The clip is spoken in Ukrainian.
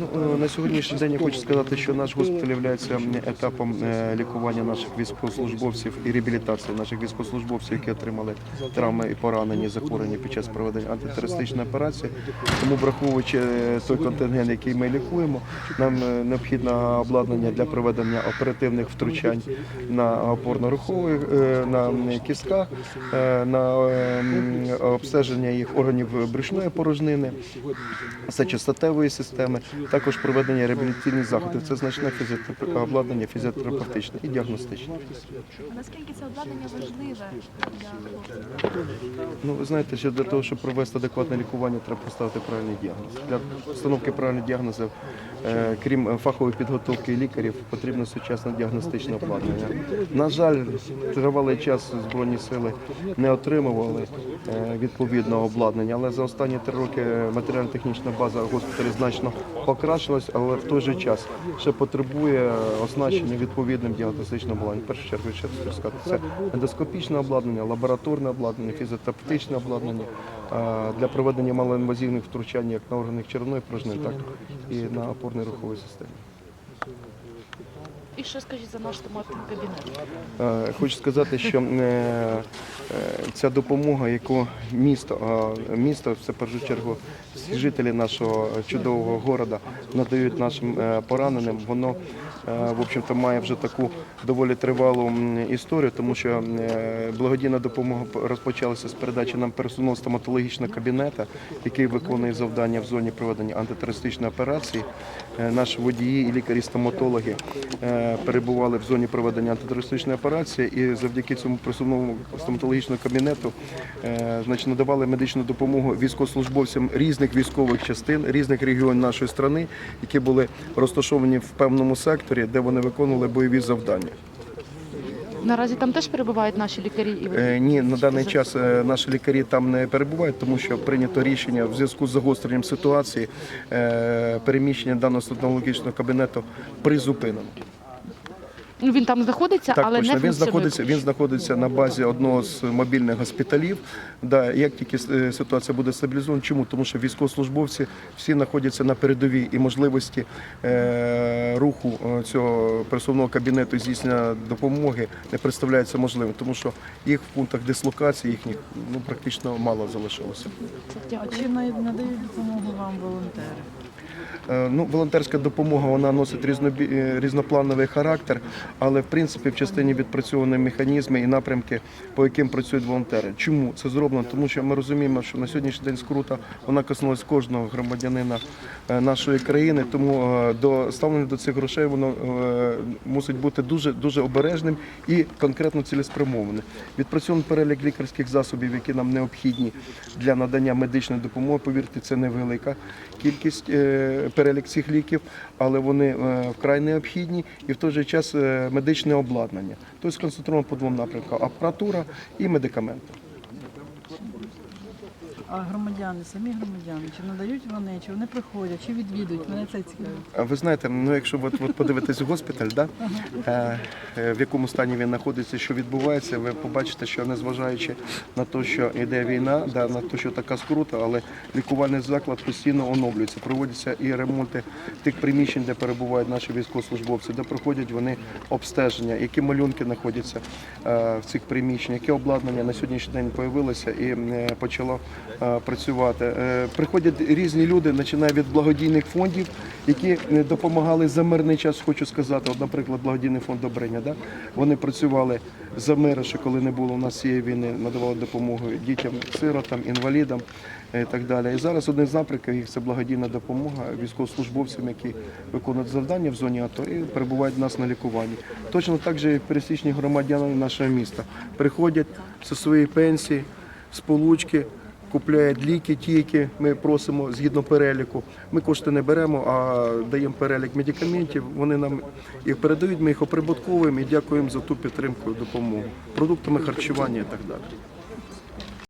Ну, е, на сьогоднішній день я хочу сказати, що наш госпіталь є етапом е, лікування наших військовослужбовців і реабілітації наших військовослужбовців, які отримали травми і поранені, захворювані під час проведення антитерористичної операції. Тому, враховуючи е, той контингент, який ми лікуємо, нам е, необхідно обладнання для проведення оперативних втручань на опорно-рухових, на кістках, на обстеження їх органів брюшної порожнини, сечостатевої системи, також проведення реабілітаційних заходів. Це значне фізіотерапевтичне обладнання фізіотерапевтичне і діагностичне. А наскільки це обладнання важливе для? Ну, ви знаєте, що для того, щоб провести адекватне лікування, треба поставити правильний діагноз. Для встановки правильного діагнозу, е, крім е, фахової підготовки лікарів, потрібно сучасне діагностичне обладнання. На жаль, тривалий час Збройні сили не отримували е, відповідного обладнання, але за останні три роки матеріально-технічна база госпіталю значно покращилась, але в той же час ще потребує оснащення відповідним діагностичним обладнанням. В першу чергу ще хочу сказати, це ендоскопічне обладнання, лабораторне обладнання, фізіотерапевтичне обладнання для проведення малоінвазивних втручань як на органах червоної пружини, так і на опорно руховій системі. І що скажіть за наш стоматний кабінет? Е, Хочу сказати, що е, е, ця допомога, яку місто, місто це в першу чергу жителі нашого чудового города надають нашим пораненим, воно в общем-то має вже таку доволі тривалу історію, тому що благодійна допомога розпочалася з передачі нам персонал стоматологічного кабінету, який виконує завдання в зоні проведення антитерористичної операції. Наші водії і лікарі-стоматологи перебували в зоні проведення антитерористичної операції, і завдяки цьому персональному стоматологічному кабінету е, значить, надавали медичну допомогу військовослужбовцям різних військових частин, різних регіонів нашої країни, які були розташовані в певному секторі, де вони виконували бойові завдання. Наразі там теж перебувають наші лікарі і? Е, Ні, на даний час е, наші лікарі там не перебувають, тому що прийнято рішення в зв'язку з загостренням ситуації е, переміщення даного стоматологічного кабінету призупинено. Ну, він там знаходиться, Так, але точно. не Він знаходиться, він знаходиться на базі одного з мобільних госпіталів. Да, як тільки е, ситуація буде стабілізована, чому? Тому що військовослужбовці всі знаходяться на передовій і можливості е, руху е, цього пересувного кабінету здійснення допомоги не представляється можливим, тому що їх в пунктах дислокації їхніх ну практично мало залишилося. А чи над- надають допомогу вам волонтери? Е, Ну, волонтерська допомога вона носить різнобі... е, різноплановий характер, але в принципі в частині відпрацьовані механізми і напрямки, по яким працюють волонтери. Чому це зроблено? Тому що ми розуміємо, що на сьогоднішній день скрута вона коснулась кожного громадянина е, нашої країни. Тому до ставлення до цих грошей воно мусить бути дуже дуже обережним і конкретно цілеспрямованим. Відпрацьований перелік лікарських засобів, які нам необхідні для надання медичної допомоги. Повірте, це невелика кількість перелік цих ліків, але вони е, вкрай необхідні і в той же час е, медичне обладнання. Тобто сконцентровано по двом напрямкам: апаратура і медикаменти. А громадяни, самі громадяни, чи надають вони, чи вони приходять, чи відвідують? Мене це цікавить. А Ви знаєте, ну якщо от, от подивитись госпіталь, да, е, е, в якому стані він знаходиться, що відбувається, ви побачите, що незважаючи на те, що йде війна, да, на те, що така скрута, але лікувальний заклад постійно оновлюється. Проводяться і ремонти тих приміщень, де перебувають наші військовослужбовці, де проходять вони обстеження, які малюнки знаходяться е, в цих приміщеннях, яке обладнання на сьогоднішній день появилося і е, почало працювати. Е, Приходять різні люди, починає від благодійних фондів, які е, допомагали за мирний час. Хочу сказати, от, наприклад, благодійний фонд Добриня. Да? Вони працювали за мир, ще коли не було у нас цієї війни, надавали допомогу дітям, сиротам, інвалідам е, і так далі. І зараз один з напрямків їх це благодійна допомога військовослужбовцям, які виконують завдання в зоні АТО і перебувають в нас на лікуванні. Точно так же і пересічні громадяни нашого міста приходять зі своєї пенсії, сполучки. Купляють ліки, ті, які ми просимо згідно переліку. Ми кошти не беремо, а даємо перелік медикаментів. Вони нам їх передають, ми їх оприбутковуємо і дякуємо за ту підтримку допомогу продуктами харчування і так далі.